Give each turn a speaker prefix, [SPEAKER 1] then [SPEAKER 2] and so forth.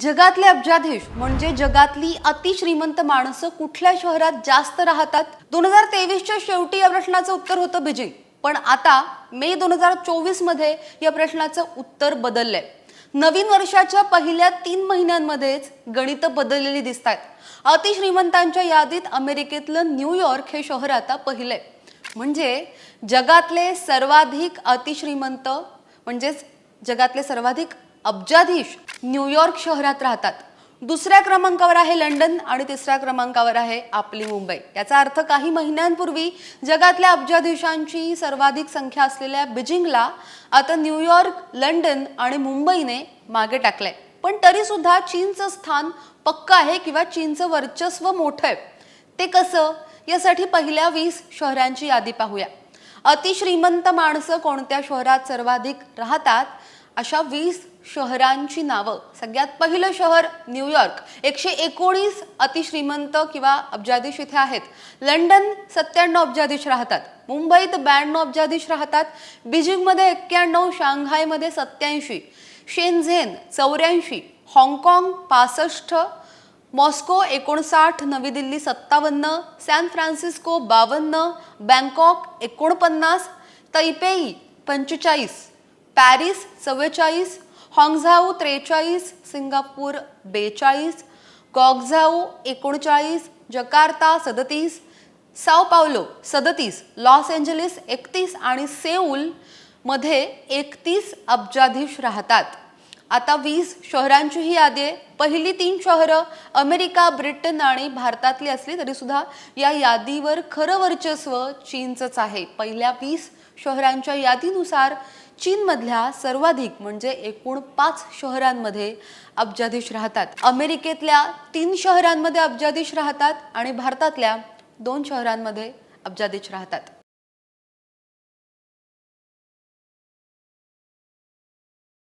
[SPEAKER 1] जगातले अब्जाधीश म्हणजे जगातली अतिश्रीमंत माणसं कुठल्या शहरात जास्त राहतात? दोन हजार तेवीसच्या शेवटी या प्रश्नाचं उत्तर होतं बीजिंग. पण आता मे दोन हजार चोवीसमध्ये या प्रश्नाचं उत्तर बदललंय. नवीन वर्षाच्या पहिल्या तीन महिन्यांमध्येच गणितं बदललेली दिसत आहेत अतिश्रीमंतांच्या यादीत अमेरिकेतलं न्यूयॉर्क हे शहर आता पहिलंय. म्हणजे जगातले सर्वाधिक अतिश्रीमंत म्हणजेच जगातले सर्वाधिक अब्जाधीश न्यूयॉर्क शहरात राहतात. दुसऱ्या क्रमांकावर आहे लंडन आणि तिसऱ्या क्रमांकावर आहे आपली मुंबई. याचा अर्थ काही महिन्यांपूर्वी जगातल्या अब्जाधीशांची सर्वाधिक संख्या असलेल्या बीजिंगला आता न्यूयॉर्क लंडन आणि मुंबईने मागे टाकलंय. पण तरी सुद्धा चीनचं स्थान पक्का आहे किंवा चीनचं वर्चस्व मोठं आहे? ते कसं? यासाठी पहिल्या वीस शहरांची यादी पाहूया. अतिश्रीमंत माणसं कोणत्या शहरात सर्वाधिक राहतात? अशा वीस शहरांची नावं. सगळ्यात पहिलं शहर न्यूयॉर्क एकशे एकोणीस अतिश्रीमंत किंवा अब्जाधीश इथे आहेत. लंडन सत्त्याण्णव अब्जाधीश राहतात. मुंबईत ब्याण्णव अब्जाधीश राहतात. बीजिंगमध्ये एक्क्याण्णव शांघायमध्ये सत्याऐंशी शेनझेन चौऱ्याऐंशी. हाँगकाँग पासष्ट. मॉस्को एकोणसाठ. नवी दिल्ली सत्तावन्न. सॅन फ्रान्सिस्को बावन्न. बँकॉक एकोणपन्नास. तैपेई पंचेचाळीस. पॅरिस चव्वेचाळीस हाँगझाऊ त्रेचाळीस सिंगापूर बेचाळीस गॉगझाऊ एकोणचाळीस जकार्ता सदतीस साओ पावलो सदतीस लॉस एंजलिस एकतीस आणि सेऊल मध्ये एकतीस अब्जाधीश राहतात. आता वीस शहरांची ही यादी आहे. पहिली तीन शहरं अमेरिका ब्रिटन आणि भारतातली असली तरी सुद्धा या यादीवर खरं वर्चस्व चीनचंच आहे. पहिल्या वीस शहरांच्या यादीनुसार चीनमधल्या सर्वाधिक म्हणजे एकूण पाच शहरांमध्ये अब्जाधीश राहतात. अमेरिकेतल्या तीन शहरांमध्ये अब्जाधीश राहतात आणि भारतातल्या दोन शहरांमध्ये अब्जाधीश राहतात.